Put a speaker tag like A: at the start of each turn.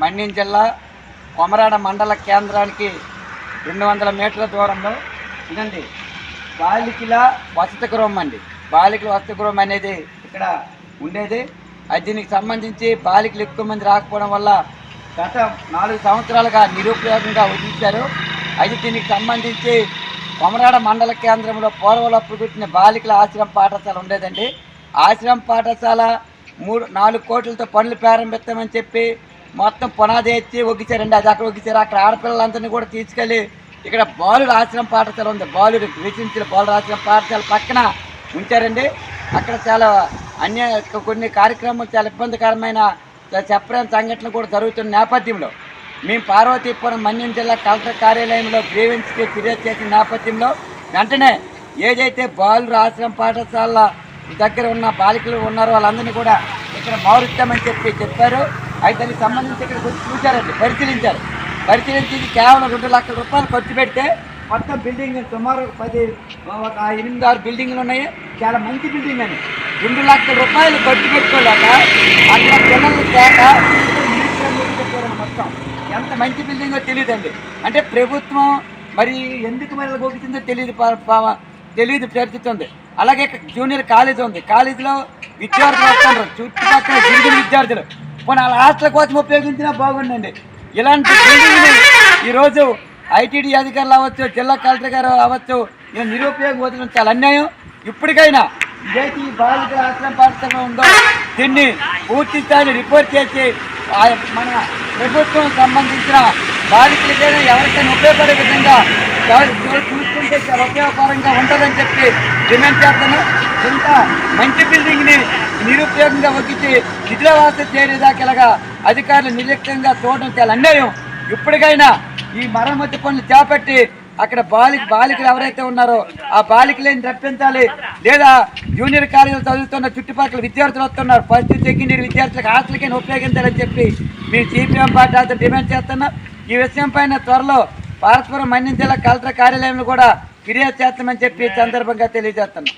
A: మన్యం జిల్లా కొమరాడ మండల కేంద్రానికి రెండు వందల మీటర్ల దూరంలో ఇదండి. బాలికల వసతి గృహం అండి. బాలికల వసతి గృహం అనేది ఇక్కడ ఉండేది. అది దీనికి సంబంధించి బాలికలు ఎక్కువ మంది రాకపోవడం వల్ల గత నాలుగు సంవత్సరాలుగా నిరుపయోగంగా వదిలించారు. అయితే దీనికి సంబంధించి కొమరాడ మండల కేంద్రంలో పూర్వలప్పుడు పుట్టిన బాలికల ఆశ్రమ పాఠశాల ఉండేదండి. ఆశ్రమ పాఠశాల మూడు నాలుగు కోట్లతో పనులు ప్రారంభిస్తామని చెప్పి మొత్తం పునాది ఎత్తి ఒగ్గిచారండి అది అక్కడ ఒగ్గిచారు అక్కడ ఆడపిల్లలందరినీ కూడా తీసుకెళ్ళి ఇక్కడ బాలుడు ఆశ్రమం పాఠశాల ఉంది. బాలుడు విచించిన బాలుడు ఆశ్రమం పాఠశాల పక్కన ఉంచారండి. అక్కడ చాలా అన్య కొన్ని కార్యక్రమాలు చాలా ఇబ్బందికరమైన చెప్పలేని సంఘటనలు కూడా జరుగుతున్న నేపథ్యంలో మేము పార్వతీపురం మన్యం జిల్లా కలెక్టర్ కార్యాలయంలో గ్రీవెన్స్కి ఫిర్యాదు చేసిన నేపథ్యంలో వెంటనే ఏదైతే బాలుడు ఆశ్రమ పాఠశాల దగ్గర ఉన్న బాలికలు ఉన్నారు వాళ్ళందరినీ కూడా ఇక్కడ మారుస్తామని చెప్పి చెప్పారు. అయితే దానికి సంబంధించి ఇక్కడికి వచ్చి చూశారండి పరిశీలించారు. పరిశీలించి కేవలం రెండు లక్షల రూపాయలు ఖర్చు పెడితే మొత్తం బిల్డింగ్ సుమారు పది ఒక ఎనిమిది ఆరు బిల్డింగ్లు ఉన్నాయి. చాలా మంచి బిల్డింగ్ అని రెండు లక్షల రూపాయలు ఖర్చు పెట్టుకోలేక అక్కడ పిల్లలు తేక మొత్తం ఎంత మంచి బిల్డింగో తెలియదండి. అంటే ప్రభుత్వం మరి ఎందుకు మరి గోకిందో తెలియదు తెలియదు చర్చిస్తుంది అలాగే జూనియర్ కాలేజ్ ఉంది. కాలేజీలో విద్యార్థులు వస్తున్నారు చుట్టుపక్కల గిరిగిన విద్యార్థులు. పోనీ వాళ్ళ హాస్టల్ కోసం ఉపయోగించినా బాగుండండి. ఇలాంటి ఈరోజు ఐటీడీ అధికారులు అవ్వచ్చు జిల్లా కలెక్టర్ గారు అవ్వచ్చు ఇలా నిరుపయోగం వదిలిన చాలా అన్యాయం. ఇప్పటికైనా ఏదైతే ఈ బాలిక ఆశ్రమ పాఠశాల ఉందో దీన్ని పూర్తి స్థాయిని రిపోర్ట్ చేసి మన ప్రభుత్వం సంబంధించిన బాలికలకైనా ఎవరికైనా ఉపయోగపడే విధంగా చూసుకుంటే చాలా ఉపయోగకరంగా ఉంటుందని చెప్పి డిమాండ్ చేస్తాను. ఇంత మంచి బిల్డింగ్ని నిరుపయోగంగా ఒగ్గించి నిద్రావాస చేరేదాకా అధికారులు నిర్లక్ష్యంగా చూడడం చాలా అన్యాయం. ఇప్పటికైనా ఈ మరమ్మతి పనులు చేపట్టి అక్కడ బాలిక బాలికలు ఎవరైతే ఉన్నారో ఆ బాలికలేని రప్పించాలి లేదా జూనియర్ కాలేజీలు చదువుతున్న చుట్టుపక్కల విద్యార్థులు వస్తున్నారు. ఫస్ట్ సెకండ్ ఇయర్ విద్యార్థులకు హాస్టల్కైనా ఉపయోగించాలని చెప్పి మేము సిపిఎం పార్టీ అంతా డిమాండ్ చేస్తున్నాం ఈ విషయం పైన త్వరలో పరస్పరం మన్నించేలా కలెక్టర్ కార్యాలయంలో కూడా ఫిర్యాదు చేస్తామని చెప్పి సందర్భంగా తెలియజేస్తున్నాం.